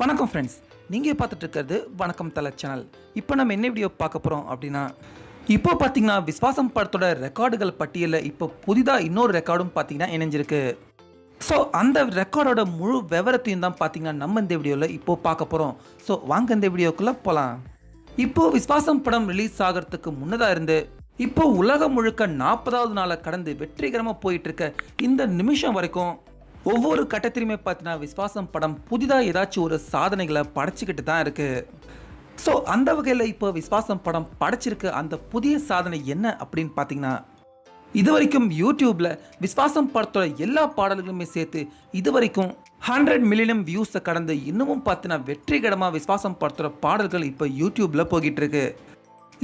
வணக்கம் ஃப்ரெண்ட்ஸ் நீங்கள் பார்த்துட்டு இருக்கிறது வணக்கம் தலை சேனல் இப்போ நம்ம என்ன வீடியோ பார்க்க போகிறோம் அப்படின்னா இப்போ பார்த்தீங்கன்னா விஸ்வாசம் படத்தோட ரெக்கார்டுகள் பட்டியலில் இப்போ புதிதாக இன்னொரு ரெக்கார்டும் பார்த்தீங்கன்னா இணைஞ்சிருக்கு. ஸோ அந்த ரெக்கார்டோட முழு விவரத்தையும் தான் பார்த்தீங்கன்னா நம்ம இந்த வீடியோவில் இப்போ பார்க்க போகிறோம் ஸோ வாங்க இந்த வீடியோக்குள்ளே போகலாம் இப்போ விஸ்வாசம் படம் ரிலீஸ் ஆகிறதுக்கு முன்னதாக இருந்து இப்போ உலகம் முழுக்க நாற்பதாவது நாளை கடந்து வெற்றிகரமாக போயிட்டு இருக்க இந்த நிமிஷம் வரைக்கும் ஒவ்வொரு கட்டத்திலுமே பார்த்தீங்கன்னா விஸ்வாசம் படம் புதிதாக ஏதாச்சும் ஒரு சாதனைகளை படைச்சிக்கிட்டு தான் இருக்குது ஸோ அந்த வகையில் இப்போ விஸ்வாசம் படம் படைச்சிருக்க அந்த புதிய சாதனை என்ன அப்படின்னு பார்த்தீங்கன்னா இது வரைக்கும் யூடியூப்பில் விஸ்வாசம் படத்தோட எல்லா பாடல்களுமே சேர்த்து இது வரைக்கும் ஹண்ட்ரட் மில்லியன் வியூஸை கடந்து இன்னமும் பார்த்தீங்கன்னா வெற்றிகரமாக விஸ்வாசம் படத்தோட பாடல்கள் இப்போ யூடியூப்பில் போகிட்டு இருக்கு.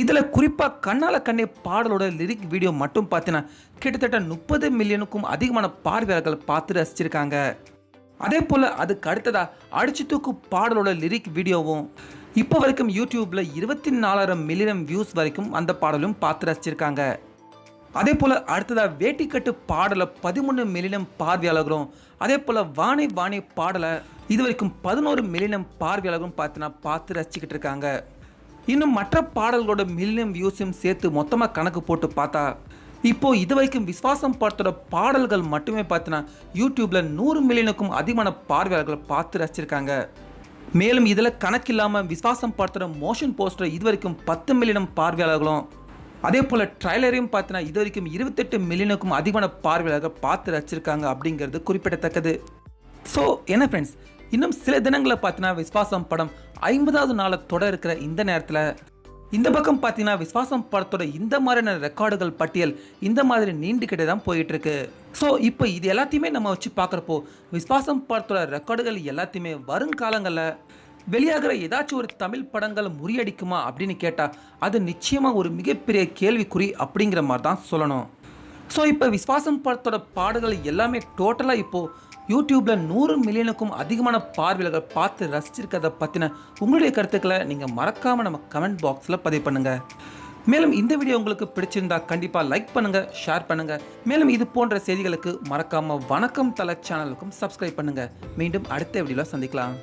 இதில் குறிப்பாக கண்ணால கண்ணே பாடலோட லிரிக் வீடியோ மட்டும் பார்த்தீங்கன்னா கிட்டத்தட்ட முப்பது மில்லியனுக்கும் அதிகமான பார்வையாளர்கள் பார்த்து ரசிச்சிருக்காங்க. அதே போல் அதுக்கு அடுத்ததாக அடிச்சு தூக்கு பாடலோட லிரிக் வீடியோவும் இப்போ வரைக்கும் யூடியூப்பில் இருபத்தி நாலாயிரம் மில்லியன் வியூஸ் வரைக்கும் அந்த பாடலும் பார்த்து ரசிச்சிருக்காங்க. அதே போல் அடுத்ததாக வேட்டிக்கட்டு பாடலை பதிமூணு மில்லியன் பார்வையாளர்களும் அதே போல் வாணி வாணி பாடலை இது வரைக்கும் பதினோரு மில்லியன் பார்வையாளர்களும் பார்த்தீங்கன்னா பார்த்து ரசிச்சுக்கிட்டு இருக்காங்க. இன்னும் மற்ற பாடல்களோட மில்லியம் வியூஸையும் சேர்த்து மொத்தமாக கணக்கு போட்டு பார்த்தா இப்போ இது வரைக்கும் விஸ்வாசம் படத்தோட பாடல்கள் மட்டுமே பார்த்தீங்கன்னா யூடியூப்ல நூறு மில்லியனுக்கும் அதிகமான பார்வையாளர்கள் பார்த்து ரசிச்சிருக்காங்க. மேலும் இதில் கணக்கில்லாமல் விஸ்வாசம் படத்தோட மோஷன் போஸ்டர் இது வரைக்கும் பத்து மில்லியனும் பார்வையாளர்களும். அதே போல் ட்ரைலரையும் பார்த்தீங்கன்னா இது வரைக்கும் இருபத்தெட்டு மில்லியனுக்கும் அதிகமான பார்வையாளர்கள் பார்த்து ரசிச்சிருக்காங்க அப்படிங்கிறது குறிப்பிடத்தக்கது. ஸோ என்ன ஃப்ரெண்ட்ஸ் இன்னும் சில தினங்களை பார்த்தீங்கன்னா விஸ்வாசம் படம் ஐம்பதாவது நாளை தொட இருக்கிற இந்த நேரத்தில் இந்த பக்கம் பார்த்தீங்கன்னா விஸ்வாசம் படத்தோட இந்த மாதிரியான ரெக்கார்டுகள் பட்டியல் இந்த மாதிரி நீண்டுக்கிட்டே தான் போயிட்டு இருக்கு ஸோ இப்போ இது எல்லாத்தையுமே நம்ம வச்சு பார்க்குறப்போ விஸ்வாசம் படத்தோட ரெக்கார்டுகள் எல்லாத்தையுமே வருங்காலங்களில் வெளியாகிற ஏதாச்சும் ஒரு தமிழ் படங்கள் முறியடிக்குமா அப்படின்னு கேட்டால் அது நிச்சயமாக ஒரு மிகப்பெரிய கேள்விக்குறி அப்படிங்கிற மாதிரி தான் சொல்லணும். ஸோ இப்போ விஸ்வாசம் படத்தோட பாடல்கள் எல்லாமே டோட்டலாக இப்போது யூடியூப்பில் நூறு மில்லியனுக்கும் அதிகமான பார்வையாளர்கள் பார்த்து ரசிச்சிருக்கிறத பற்றின உங்களுடைய கருத்துக்களை நீங்கள் மறக்காமல் நம்ம கமெண்ட் பாக்ஸில் பதிவு பண்ணுங்கள் மேலும் இந்த வீடியோ உங்களுக்கு பிடிச்சிருந்தா கண்டிப்பாக லைக் பண்ணுங்கள் ஷேர் பண்ணுங்கள் மேலும் இது போன்ற செய்திகளுக்கு மறக்காமல் வணக்கம் தலை சேனலுக்கும் சப்ஸ்கிரைப் பண்ணுங்கள் மீண்டும் அடுத்த வீடியோவில் சந்திக்கலாம்.